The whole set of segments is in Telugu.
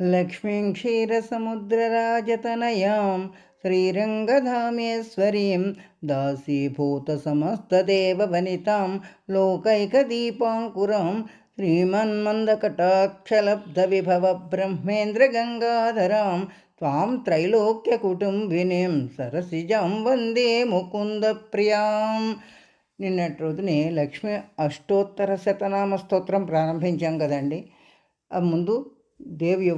లక్ష్మీం క్షీరసముద్రరాజతనయాం శ్రీరంగధామేశ్వరీం దాసీభూతసమస్తదేవవనితాం లోకైకదీపాంకురం శ్రీమన్మందకటాక్షలబ్ధవిభవ బ్రహ్మేంద్రగంగాధరాం త్వాం త్రైలోక్యకుటుంబినీం సరసిజాం వందే ముకుందప్రియాం నిన్నటి రోజుని లక్ష్మి అష్టోత్తర శతనామ స్తోత్రం ప్రారంభించాం కదండి. ముందు దేవి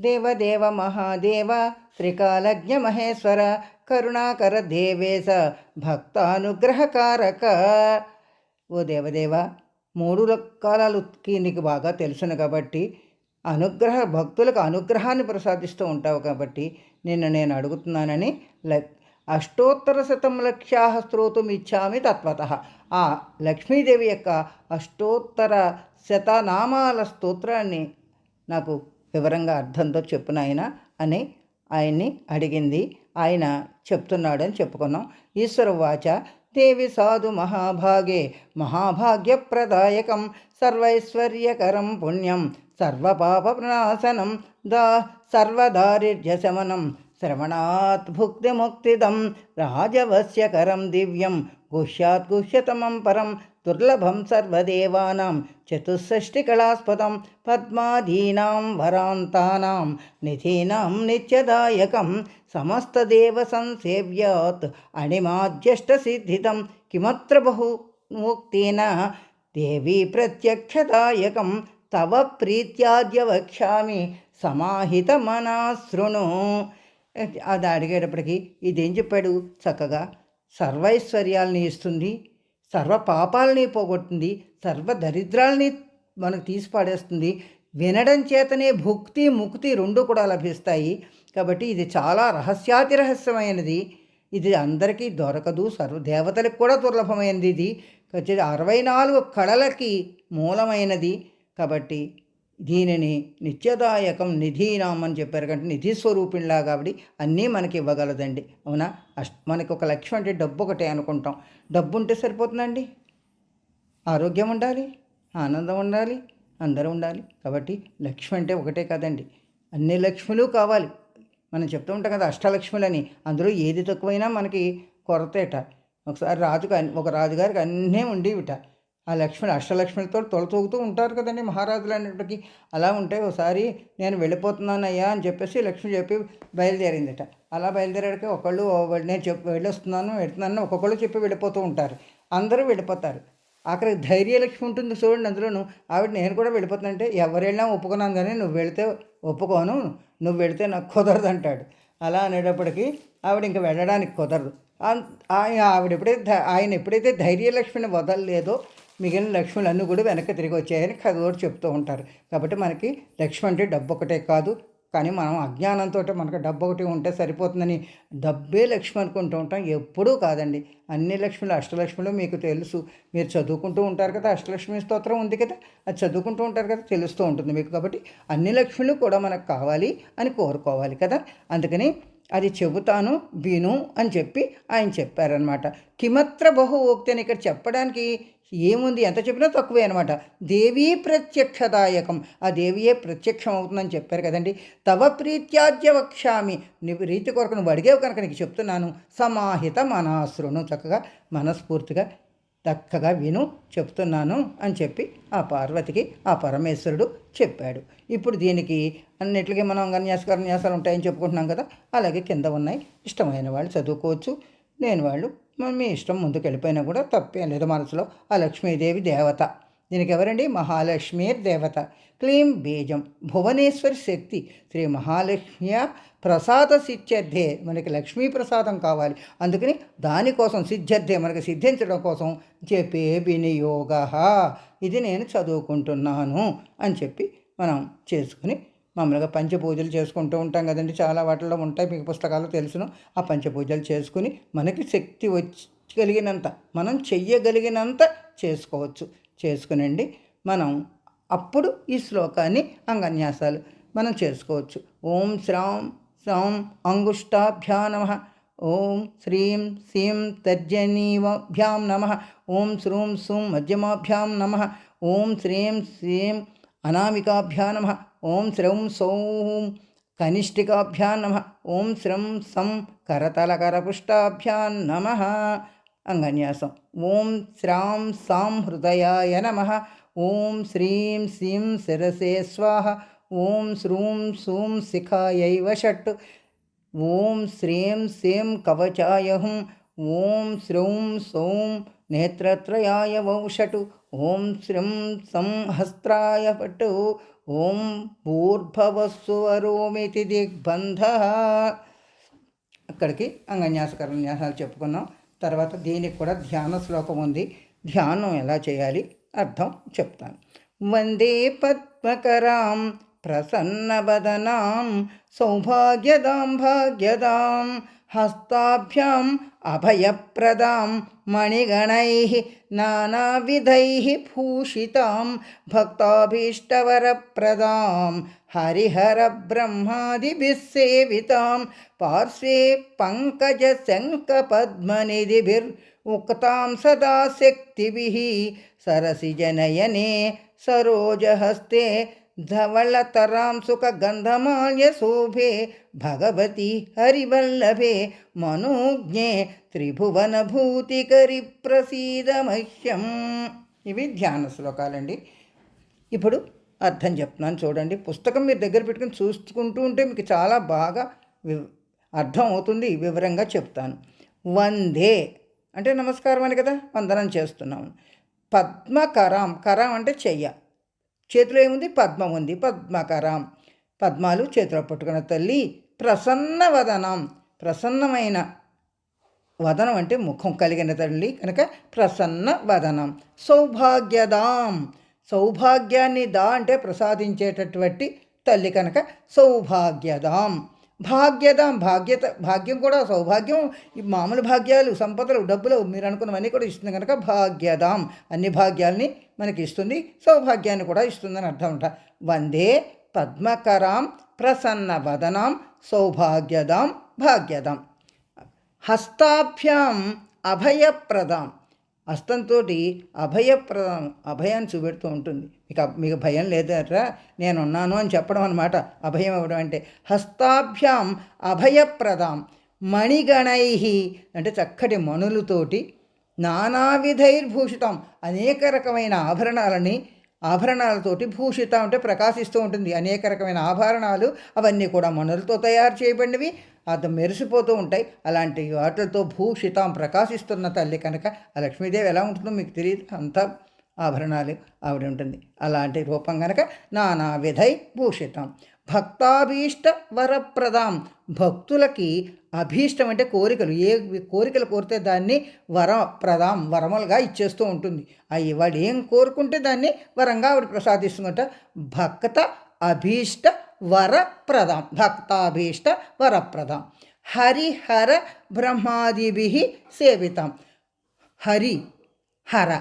దేవదేవ మహాదేవ త్రికాలజ్ఞ మహేశ్వర కరుణాకర దేవేశ భక్తానుగ్రహకారక. ఓ దేవదేవ మూడు కాలాలకి నీకు బాగా తెలుసును కాబట్టి అనుగ్రహ భక్తులకు అనుగ్రహాన్ని ప్రసాదిస్తూ ఉంటావు కాబట్టి నిన్ను నేను అడుగుతున్నానని ల అష్టోత్తర శతం లక్ష్యా స్తోతుమిచ్చామి ఇచ్చామి తత్వత. ఆ లక్ష్మీదేవి యొక్క అష్టోత్తర శతనామాల స్తోత్రాన్ని నాకు వివరంగా అర్థంతో చెప్పు నాయన అని ఆయన్ని అడిగింది. ఆయన చెప్తున్నాడని చెప్పుకున్నాం. ఈశ్వర వాచ దేవి సాధు మహాభాగే మహాభాగ్యప్రదాయకం సర్వైశ్వర్యకరం పుణ్యం సర్వపాపనాశనం దా సర్వదారిద్ర్యశమనం శ్రవణాత్ భుక్తిముక్తిదం రాజవస్యకరం దివ్యం గుహ్యాత్ గుహ్యతమం పరం దుర్లభం సర్వదేవానాం చతుషష్టికళాస్పదం పద్మాదీనాం వరాంతానాం నిధీనాం నిత్యదాయకం సమస్తదేవ సంసేవ్యాత్ అణిమాద్యష్టసిద్ధితం కిమత్ర బహు ముక్తేన దేవీ ప్రత్యక్షదాయకం తవ ప్రీత్యాద్య వక్ష్యామి సమాహిత మనాశృణు అది అడిగేటప్పటికి ఇదేం చెప్పాడు చక్కగా సర్వైశ్వర్యాలని ఇస్తుంది సర్వ పాపాలని పోగొట్టింది సర్వ దరిద్రాలని మనకు తీసి పాడేస్తుంది. వినడం చేతనే భుక్తి ముక్తి రెండు కూడా లభిస్తాయి. కాబట్టి ఇది చాలా రహస్యాతి రహస్యమైనది ఇది అందరికీ దొరకదు సర్వ దేవతలకు కూడా దుర్లభమైనది ఇది. వచ్చేది అరవై నాలుగు కళలకి మూలమైనది. కాబట్టి దీనిని నిత్యదాయకం నిధీనాం అని చెప్పారు కంటే నిధి స్వరూపిణిలా కాబట్టి అన్నీ మనకి ఇవ్వగలదండి. అవునా? అష్ట మనకి ఒక లక్ష్యం అంటే డబ్బు ఒకటే అనుకుంటాం. డబ్బు ఉంటే సరిపోతుందండి. ఆరోగ్యం ఉండాలి ఆనందం ఉండాలి అందరూ ఉండాలి. కాబట్టి లక్ష్మి అంటే ఒకటే కదండి. అన్ని లక్ష్ములు కావాలి. మనం చెప్తూ ఉంటాం కదా అష్టలక్ష్ములని. అందులో ఏది తక్కువైనా మనకి కొరతేట. ఒకసారి రాజుకు ఒక రాజుగారికి అన్నీ ఉండేవిట. ఆ లక్ష్మి అష్టలక్ష్మితో తొలతూగుతూ ఉంటారు కదండి మహారాజులు అనేప్పటికీ అలా ఉంటే ఒకసారి నేను వెళ్ళిపోతున్నానయ్యా అని చెప్పేసి లక్ష్మి చెప్పి బయలుదేరిందట. అలా బయలుదేరాడికి ఒకళ్ళు నేను చెప్పి వెళ్ళొస్తున్నాను వెళ్తున్నాను ఒక్కొక్కళ్ళు చెప్పి వెళ్ళిపోతూ ఉంటారు. అందరూ వెళ్ళిపోతారు. అక్కడ ధైర్యలక్ష్మి ఉంటుంది చూడండి అందులోను. ఆవిడ నేను కూడా వెళ్ళిపోతానంటే ఎవరు వెళ్ళినా ఒప్పుకున్నాను కానీ నువ్వు వెళితే ఒప్పుకోను నువ్వు వెళితే నాకు కుదరదు అంటాడు. అలా అనేటప్పటికీ ఆవిడ ఇంకా వెళ్ళడానికి కుదరదు. ఆవిడ ఎప్పుడైతే ఆయన ఎప్పుడైతే ధైర్యలక్ష్మిని వదలలేదో మిగిలిన లక్ష్ములు అన్నీ కూడా వెనక్కి తిరిగి వచ్చాయని కథోడు చెప్తూ ఉంటారు. కాబట్టి మనకి లక్ష్మి అంటే డబ్బు ఒకటే కాదు. కానీ మనం అజ్ఞానంతో మనకు డబ్బు ఒకటి ఉంటే సరిపోతుందని డబ్బే లక్ష్మి అనుకుంటూ ఉంటాం. ఎప్పుడూ కాదండి. అన్ని లక్ష్ములు అష్టలక్ష్ములు మీకు తెలుసు. మీరు చదువుకుంటూ ఉంటారు కదా అష్టలక్ష్మి స్తోత్రం ఉంది కదా అది చదువుకుంటూ ఉంటారు కదా తెలుస్తూ ఉంటుంది మీకు. కాబట్టి అన్ని లక్ష్ములు కూడా మనకు కావాలి అని కోరుకోవాలి కదా. అందుకని అది చెబుతాను విను అని చెప్పి ఆయన చెప్పారనమాట కిమత్ర బహు ఓక్తని ఇక్కడ చెప్పడానికి ఏముంది? ఎంత చెప్పినా తక్కువే అనమాట దేవీ ప్రత్యక్షదాయకం. ఆ దేవియే ప్రత్యక్షం అవుతుందని చెప్పారు కదండి. తవ ప్రీత్యాద్య వక్ష్యామి. రీతి కొరకు నువ్వు అడిగేవు కనుక నీకు చెప్తున్నాను. సమాహిత మనాశ్రును చక్కగా మనస్ఫూర్తిగా చక్కగా విను చెప్తున్నాను అని చెప్పి ఆ పార్వతికి ఆ పరమేశ్వరుడు చెప్పాడు. ఇప్పుడు దీనికి అన్నిటికీ మనం కన్యాసకన్యాసాలు ఉంటాయని చెప్పుకుంటున్నాం కదా. అలాగే కింద ఉన్నాయి. ఇష్టమైన వాళ్ళు చదువుకోవచ్చు. లేని వాళ్ళు మీ ఇష్టం ముందుకు వెళ్ళిపోయినా కూడా తప్పేం లేదు మనసులో ఆ లక్ష్మీదేవి దేవత. దీనికి ఎవరండి? మహాలక్ష్మి దేవత. క్లీం బీజం. భువనేశ్వరి శక్తి. శ్రీ మహాలక్ష్మియ ప్రసాద సిద్ధ్యర్థే. మనకి లక్ష్మీ ప్రసాదం కావాలి. అందుకని దానికోసం సిద్ధ్యర్థే. మనకి సిద్ధించడం కోసం చెప్పే వినియోగ. ఇది నేను చదువుకుంటున్నాను అని చెప్పి మనం చేసుకుని మామూలుగా పంచపూజలు చేసుకుంటూ ఉంటాం కదండి. చాలా వాటిల్లో ఉంటాయి. మీకు పుస్తకాలు తెలుసును. ఆ పంచపూజలు చేసుకుని మనకి శక్తి వచ్చి కలిగినంత మనం చెయ్యగలిగినంత చేసుకోవచ్చు. చేసుకునండి. మనం అప్పుడు ఈ శ్లోకాన్ని అంగన్యాసాలు మనం చేసుకోవచ్చు. ఓం శ్రాం శ్రాం అంగుష్టాభ్యా నమ. ఓం శ్రీం సీం తర్జనీవభ్యాం నమ. ఓం శ్రూం సుం మధ్యమాభ్యాం నమ. ఓం శ్రీం శ్రీం అనామికాభ్యా నమ ఓం శ్రౌం సౌం కనిష్ఠికాభ్యా నమ ఓం శ్రం సం కరతలకరపుష్టాభ్యాన్ నమ అంగన్యాసం. ఓం శ్రాం సాం హృదయాయ నమ ఓం శ్రీం శ్రీం శిరసే స్వాహ ఓం శ్రూం సూం శిఖాయైవ షట్ ఓం శ్రీం శ్రీం కవచాయ హుం ఓం శ్రౌం సౌం నేత్రత్రయాయ వౌషటు ఓం శ్రీం సంహస్త్రాయ పటు ఓం భూర్భవస్సువరోమితి దిగ్బంధ. అక్కడికి అంగన్యాసకరణ న్యాసాలు చెప్పుకున్నాం. తర్వాత దీనికి కూడా ధ్యాన శ్లోకం ఉంది. ధ్యానం ఎలా చేయాలి? అర్థం చెప్తాను. వందే పద్మకరాం ప్రసన్నవదనాం సౌభాగ్యదాం భాగ్యదాం హస్తాభ్యాం अभयप्रदां मणिगणैः नानाविधैः भूषितां भक्ताभीष्टवरप्रदां हरिहरब्रह्मादिभिः सेवितां पार्श्वे पङ्कजशङ्खपद्मनिधिभिर्मुक्तां सदा शक्तिभिः सरसिजनयने सरोजहस्ते धवलतरां सुखगन्धमाल्यशोभे भगवति हरिवल्लभे मनोज्ञे త్రిభువనభూతికరి ప్రసీద మహ్యం ఇవి ధ్యాన శ్లోకాలండి ఇప్పుడు అర్థం చెప్తున్నాను చూడండి పుస్తకం మీరు దగ్గర పెట్టుకుని చూసుకుంటూ ఉంటే మీకు చాలా బాగా వి- అర్థం అవుతుంది వివరంగా చెప్తాను వందే అంటే నమస్కారం అని కదా వందనం చేస్తున్నాము పద్మకరాం కరాం అంటే చెయ్య చేతిలో ఏముంది? పద్మం ఉంది. పద్మకరం. పద్మాలు చేతిలో పట్టుకున్న తల్లి ప్రసన్న వదనం. ప్రసన్నమైన వదనం అంటే ముఖం కలిగిన తల్లి కనుక ప్రసన్న వదనం. సౌభాగ్యదాం. సౌభాగ్యాన్ని దా అంటే ప్రసాదించేటటువంటి తల్లి కనుక సౌభాగ్యదాం. భాగ్యత భాగ్యత భాగ్యం కూడా సౌభాగ్యం. ఈ మామూలు భాగ్యాలు సంపదలు డబ్బులు మీరు అనుకున్నవన్నీ కూడా ఇస్తుంది కనుక భాగ్యదాం. అన్ని భాగ్యాల్ని మనకి ఇస్తుంది సౌభాగ్యాన్ని కూడా ఇస్తుందని అర్థం అంట. వందే పద్మకరాం ప్రసన్న వదనాం సౌభాగ్యదాం భాగ్యదాం. హస్తాభ్యాం అభయప్రదాం. హస్తంతో అభయప్రదం అభయాన్ని చూపెడుతూ ఉంటుంది. ఇక మీకు భయం లేదరా నేనున్నాను అని చెప్పడం అనమాట అభయం ఇవ్వడం అంటే హస్తాభ్యాం అభయప్రదాం మణిగణై అంటే చక్కటి మణులతోటి నానావిధైర్భూషితం అనేక రకమైన ఆభరణాలని ఆభరణాలతోటి భూషిత అంటే ప్రకాశిస్తూ ఉంటుంది. అనేక రకమైన ఆభరణాలు అవన్నీ కూడా మణులతో తయారు చేయబడినవి. అది మెరిసిపోతూ ఉంటాయి. అలాంటి వాటితో భూషితం ప్రకాశిస్తున్న తల్లి కనుక ఆ లక్ష్మీదేవి ఎలా ఉంటుందో మీకు తెలియదు. అంతా ఆభరణాలు ఆవిడ ఉంటుంది. అలాంటి రూపం కనుక నానా విధై భూషితం. భక్తాభీష్ట వరప్రదాం. భక్తులకి అభీష్టం అంటే కోరికలు. ఏ కోరికలు కోరితే దాన్ని వరప్రదాం వరములుగా ఇచ్చేస్తూ ఉంటుంది. అవి వాడు ఏం కోరుకుంటే దాన్ని వరంగా ఆవిడ ప్రసాదిస్తుందట. భక్త అభీష్ట వరప్రదాం. భక్తాభీష్ట వరప్రదాం. హరిహర బ్రహ్మాదిభి సేవితాం. హరి హర.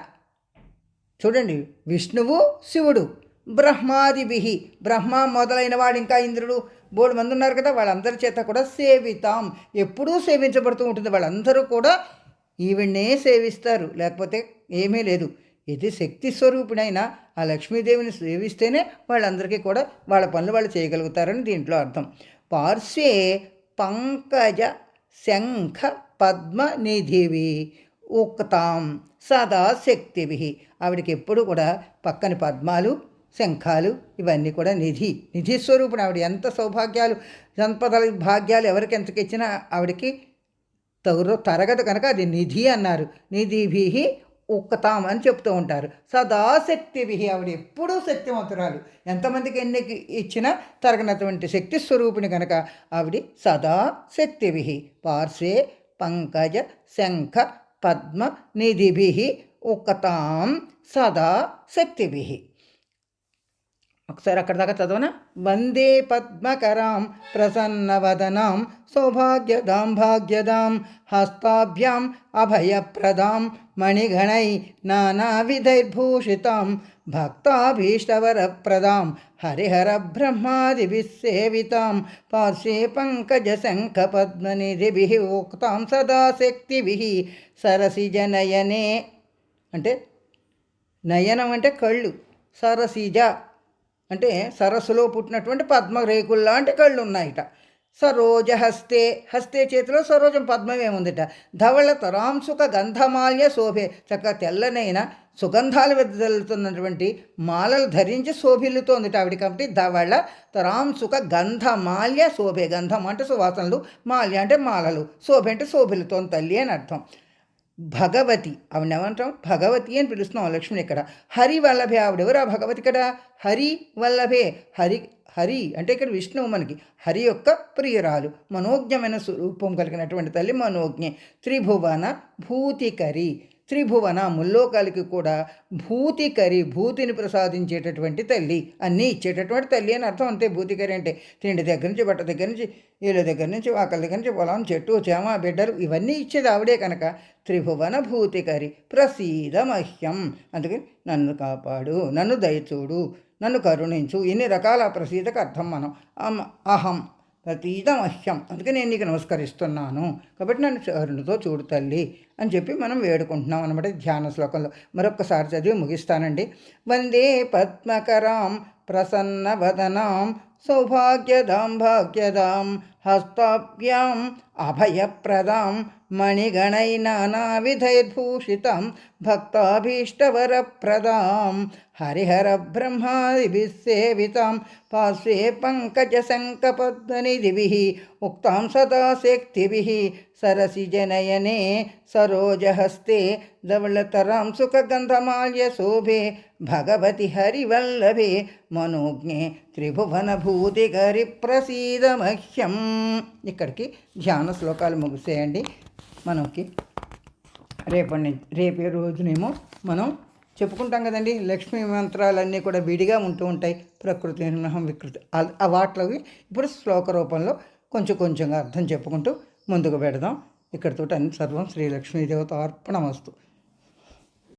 చూడండి విష్ణువు శివుడు బ్రహ్మాదిభి. బ్రహ్మ మొదలైన వాడు ఇంకా ఇంద్రుడు. బోడు మంది ఉన్నారు కదా వాళ్ళందరి చేత కూడా సేవితాం. ఎప్పుడూ సేవించబడుతూ ఉంటుంది. వాళ్ళందరూ కూడా ఈవిడ్నే సేవిస్తారు. లేకపోతే ఏమీ లేదు. ఇది శక్తి స్వరూపిణైన ఆ లక్ష్మీదేవిని సేవిస్తేనే వాళ్ళందరికీ కూడా వాళ్ళ పనులు వాళ్ళు చేయగలుగుతారని దీంట్లో అర్థం. పార్శ్వే పంకజ శంఖ పద్మనిధివి. ఉక్తాం సదా శక్తివి ఆవిడకి ఎప్పుడు కూడా పక్కన పద్మాలు శంఖాలు ఇవన్నీ కూడా నిధి నిధి స్వరూపుడు ఆవిడ. ఎంత సౌభాగ్యాలు సంపదల భాగ్యాలు ఎవరికి ఎంతకిచ్చినా ఆవిడకి తగురు తరగదు కనుక అది నిధి అన్నారు. నిధిభి ఉక్తాం అని చెప్తూ ఉంటారు. సదాశక్తిభి ఆవిడ ఎప్పుడూ శక్తివంతురాలు ఎంతమందికి ఎన్ని ఇచ్చినా తరగనటువంటి శక్తి స్వరూపిణి కనుక ఆవిడ సదా శక్తిభి పార్శ్వే పంకజ శంఖ పద్మ నిధిభి ఉక్తాం సదా శక్తిభి ఒకసారి అక్కడ దాకా చదవనా వందే పద్మకరాం ప్రసన్నవదనాం సౌభాగ్యదాం భాగ్యదాం హస్తాభ్యాం అభయప్రదాం మణిగణై నానావిధైర్భూషితాం భక్తాభీష్టవరప్రదాం హరిహర బ్రహ్మాదిభిస్సేవితాం పార్శ్వే పంకజశంఖపద్మనిధిభిः ఉక్తాం సదా శక్తిభిः సరసిజనయనే అంటే నయనం అంటే కళ్ళు సరసిజ అంటే సరస్సులో పుట్టినటువంటి పద్మరేకుల్లాంటి కళ్ళు ఉన్నాయిట సరోజ హస్తే హస్తే చేతిలో సరోజం పద్మం ఏముందిట ధవళ తరాంసుక గంధమాల్య శోభే. చక్కగా తెల్లనైన సుగంధాలు వెదజల్లుతున్నటువంటి మాలలు ధరించి శోభిల్లుతోందిట ఆవిడ కాబట్టి ధవళ తరాంసుక గంధమాల్య శోభే. గంధం అంటే సువాసనలు మాల్య అంటే మాలలు. శోభ అంటే శోభిల్లుతోంది తల్లి అని అర్థం. భగవతి ఆవిడ ఏమంటాం? భగవతి అని పిలుస్తున్నాం లక్ష్మిని ఇక్కడ. హరి వల్లభే ఆవిడెవరు? ఆ భగవతి ఇక్కడ. హరి వల్లభే హరి హరి అంటే ఇక్కడ విష్ణువు మనకి. హరి యొక్క ప్రియురాలు. మనోజ్ఞమైన స్వరూపం కలిగినటువంటి తల్లి మనోజ్ఞ. త్రిభువన భూతికరి. త్రిభువన ముల్లోకాలకి కూడా భూతికరి భూతిని ప్రసాదించేటటువంటి తల్లి. అన్నీ ఇచ్చేటటువంటి తల్లి అని అర్థం. అంతే భూతికరి అంటే తిండి దగ్గర నుంచి బట్ట దగ్గర నుంచి ఇళ్ళ దగ్గర నుంచి వాకల దగ్గర నుంచి పొలం చెట్టు చేమ బిడ్డలు ఇవన్నీ ఇచ్చేది ఆవిడే కనుక. త్రిభువన భూతికరి. ప్రసీద మహ్యం. అందుకని నన్ను కాపాడు నన్ను దయచూడు నన్ను కరుణించు. ఇన్ని రకాల ప్రసీదకు అర్థం మనం? అహం ప్రతీత మహ్యం అందుకే నేను నీకు నమస్కరిస్తున్నాను. కాబట్టి నన్ను అరుణుతో చూడు తల్లి అని చెప్పి మనం వేడుకుంటున్నాం అనమాట ధ్యాన శ్లోకంలో. మరొక్కసారి చదివి ముగిస్తానండి. వందే పద్మకరాం ప్రసన్నవదనాం సౌభాగ్యదాం భాగ్యదాం హస్తాభ్యాం అభయప్రదాం మణిగణై నానావిధైర్భూషితాం భక్తాభీష్టవరప్రదాం హరిహర బ్రహ్మాదిభిస్సేవితాం పార్శ్వే పంకజశంకపద్మనిధిభిः ఉక్తాం సదా శక్తిభిः. సరసిజనయనే సరోజహస్తే. ధవళతరాం సుఖగంధమాల్య శోభే. భగవతి హరివల్లభే. మనోజ్ఞే త్రిభువనభూతికరి ప్రసీద మహ్యం ఇక్కడికి ధ్యాన శ్లోకాలు ముగిసేయండి. మనకి రేపటి రేపే రోజునేమో మనం చెప్పుకుంటాం కదండి. లక్ష్మీ మంత్రాలన్నీ కూడా విడిగా ఉంటూ ఉంటాయి. ప్రకృతి నిర్మహం వికృతి. ఆ- వాటిలోకి ఇప్పుడు శ్లోక రూపంలో కొంచెం కొంచెంగా అర్థం చెప్పుకుంటూ ముందుకు పెడదాం. ఇక్కడితో అన్ని సర్వం శ్రీ లక్ష్మీదేవత అర్పణమస్తు.